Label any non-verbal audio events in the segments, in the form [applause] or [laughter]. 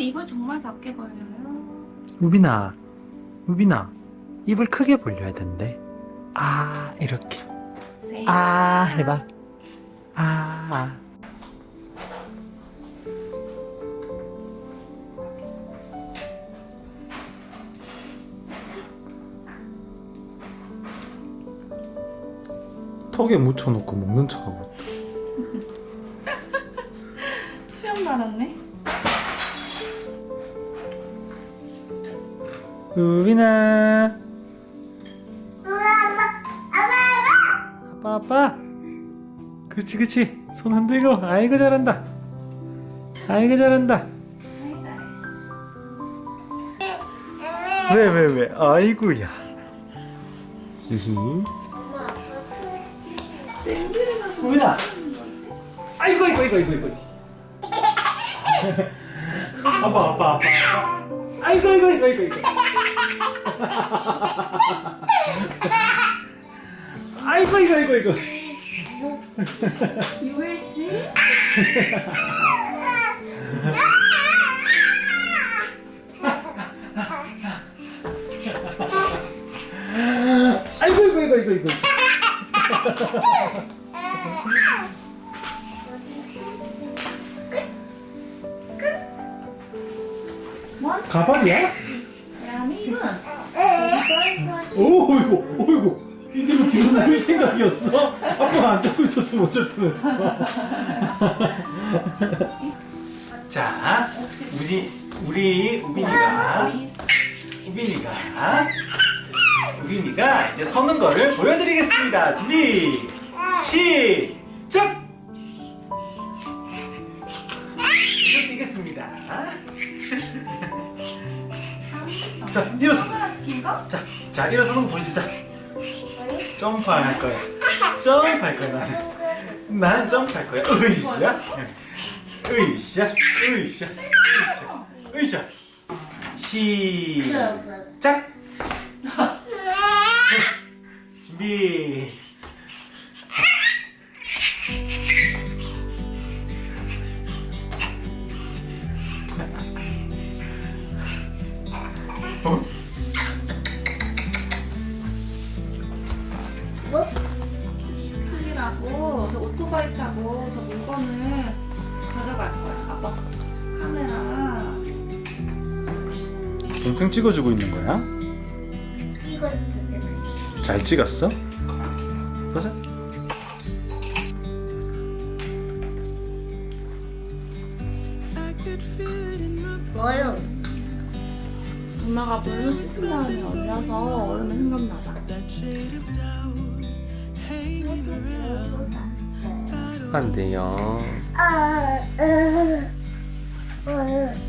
입을 정말 작게 벌려요. 우빈아, 우빈아, 입을 크게 벌려야 된대. 아, 이렇게. 세이. 아, 해봐. 아. 턱에 묻혀놓고 먹는 척하고 있다. [laughs] 수염 날았네. 우빈아. 아빠, 아빠. 그렇지, 그렇지. 손 흔들고. 아이고, 잘한다. 아이고, 잘한다. 왜, 왜, 왜? 아이고야. 히히. 우빈아. 아이고, 아이고, 아이고, 아이고, [laughs] 아빠, 아빠, 아빠. 아이고, 아이고, 아이고, 아이고, 아이고. 아이고, 아이고, 아이고, 아이고. 유일 씨? 아이고, 아이고, 아이고, 아이고, 아이고. 뭐? 가발이야? 이거, 어이구. 이대로 뒤로 누울 생각이었어? 아빠가 안 잡고 있었으면 어쩔 뻔했어. [laughs] 자, 우리, 우리, 우빈이가, 우빈이가, 우빈이가 이제 서는 거를 보여드리겠습니다. 준비, 시작! 뛰겠습니다. [laughs] 자, 일어서. 선글라스인가? 자, 자 일어서는 거 보여주자. 점프할 거야. 점프 할 거야 나는. 나는 점프 할 거야. 으이샤, 으이샤, 으이샤, 으이샤, 으이샤. 시작. 준비. 동생 찍어주고 있는 거야? 이거 잘 찍었어? 보자. 뭐요? 엄마가 물로 씻은 다음에 얼려서 얼음이 생겼나 봐. 안 돼요. 아, 으, 으.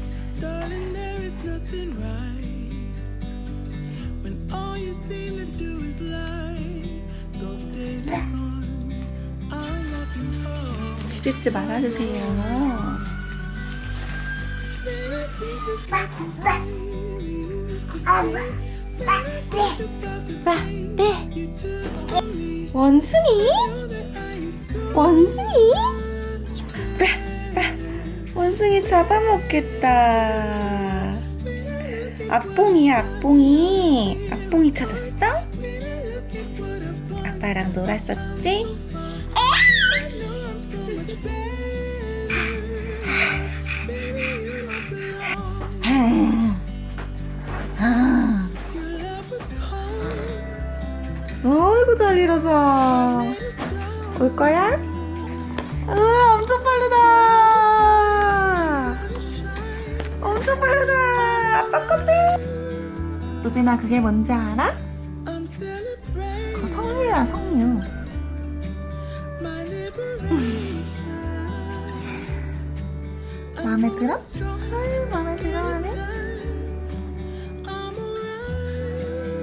뒤집지 말아주세요. 원숭이? 원숭이? 원숭이 잡아먹겠다. 악봉이야, 악봉이. 악봉이 찾았어? 아빠랑 놀았었지? 어이구 잘 일어서 올 거야? 으 엄청 빠르다 우빈아 그게 뭔지 알아? 석류 my liberation. 마음에 들어? 아유 마음에 I'm alright.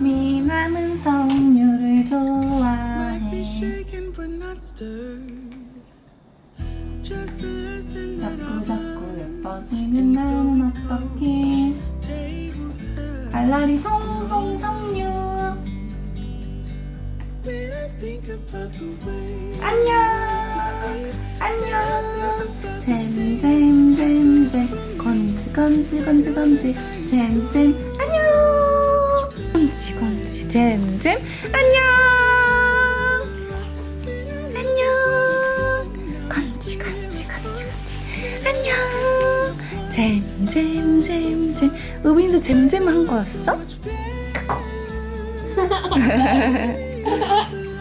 미남은 be 좋아해 자꾸 자꾸 예뻐지면 나는 어떡해 알라리 송송 way 안녕. 안녕. 잼잼잼잼. 건 건지 건지 건지. 잼잼. 안녕. 건지 건지. 잼잼. 안녕. 안녕. 건지 건지 건지 건지. 안녕. 잼잼 잼잼 우빈이도 잼잼 한 거였어? 크코 [laughs]